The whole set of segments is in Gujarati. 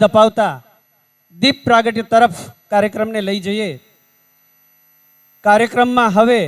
દપાવતા દીપ પ્રાગટ્ય તરફ કાર્યક્રમને લઈ જઈએ. કાર્યક્રમમાં હવે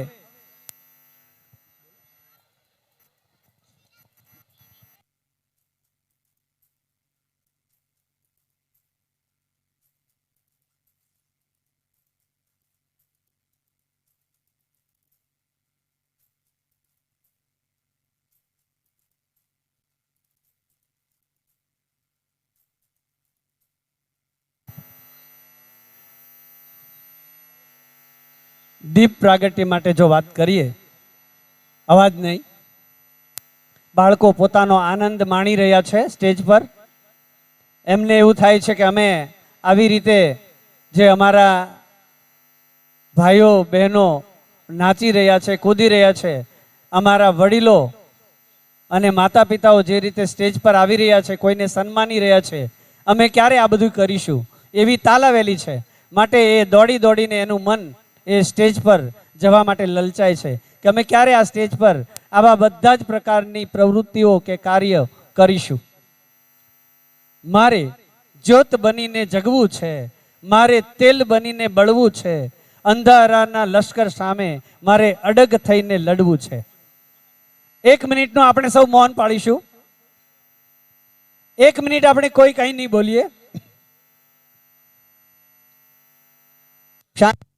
દીપ પ્રાગટ્ય માટે જો વાત કરીએ, અવાજ નહીં. બાળકો પોતાનો આનંદ માણી રહ્યા છે સ્ટેજ પર. એમને એવું થાય છે કે અમે આવી રીતે જે અમારા ભાઈઓ, બહેનો નાચી રહ્યા છે, કૂદી રહ્યા છે, અમારા વડીલો અને માતા પિતાઓ જે રીતે સ્ટેજ પર આવી રહ્યા છે, કોઈને સન્માની રહ્યા છે, અમે ક્યારે આ બધું કરીશું? એવી તાલાવેલી છે. માટે એ દોડી દોડીને એનું મન એ સ્ટેજ પર જવા માટે લલચાય છે કે અમે ક્યારે આ સ્ટેજ પર આવા બધા જ પ્રકારની પ્રવૃત્તિઓ કે કાર્ય કરીશું? મારે જ્યોત બનીને જગવું છે, મારે તેલ બનીને બળવું છે, અંધારાના લશ્કર સામે મારે અડગ થઈને લડવું છે. એક મિનિટનું આપણે સૌ મૌન પાડીશું એક મિનિટ આપણે કોઈ કંઈ નહીં બોલીએ. શા-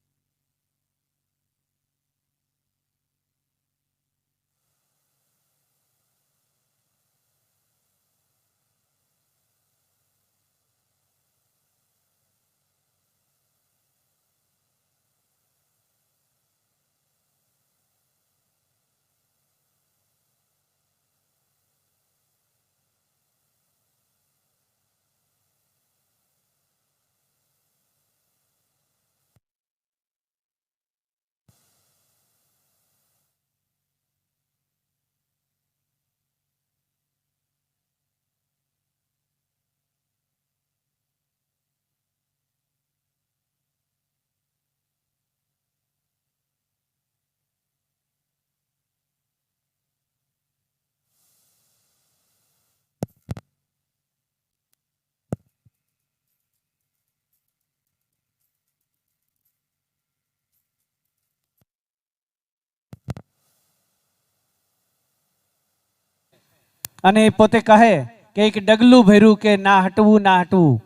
અને પોતે કહે કે એક ડગલું ભર્યું કે ના હટવું ના હટવું.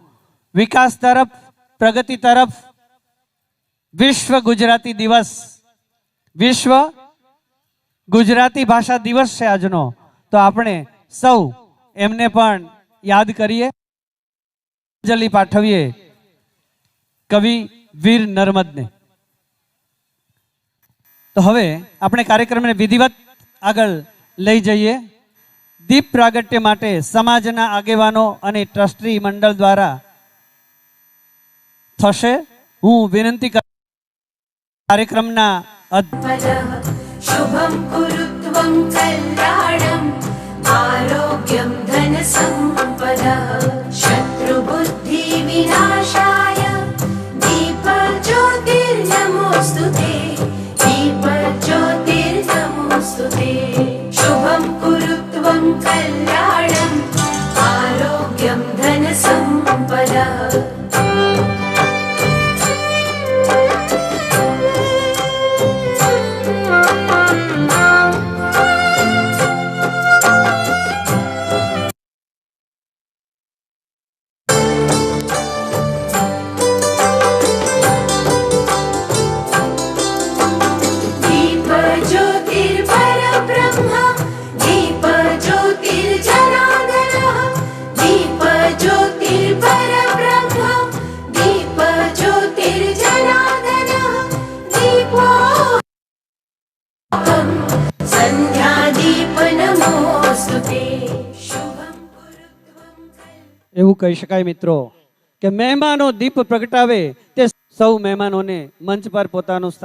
વિકાસ તરફ, પ્રગતિ તરફ, વિશ્વ ગુજરાતી દિવસ. વિશ્વ ગુજરાતી ભાષા દિવસ છે આજનો. તો આપણે સૌ એમને પણ યાદ કરીએ. અંજલિ પાઠવીએ કવિ વીર નર્મદને. તો હવે આપણે કાર્યક્રમને વિધિવત આગળ લઈ જઈએ. દીપ પ્રાગટ્ય માટે સમાજના આગેવાનો અને ટ્રસ્ટી મંડળ દ્વારા થશે. હું વિનંતી કર કાર્યક્રમના અધ- पदः love. એવું કહી શકાય મિત્રો કે મહેમાનો દીપ પ્રગટાવે તે સૌ મહેમાનોને મંચ પર પોતાનું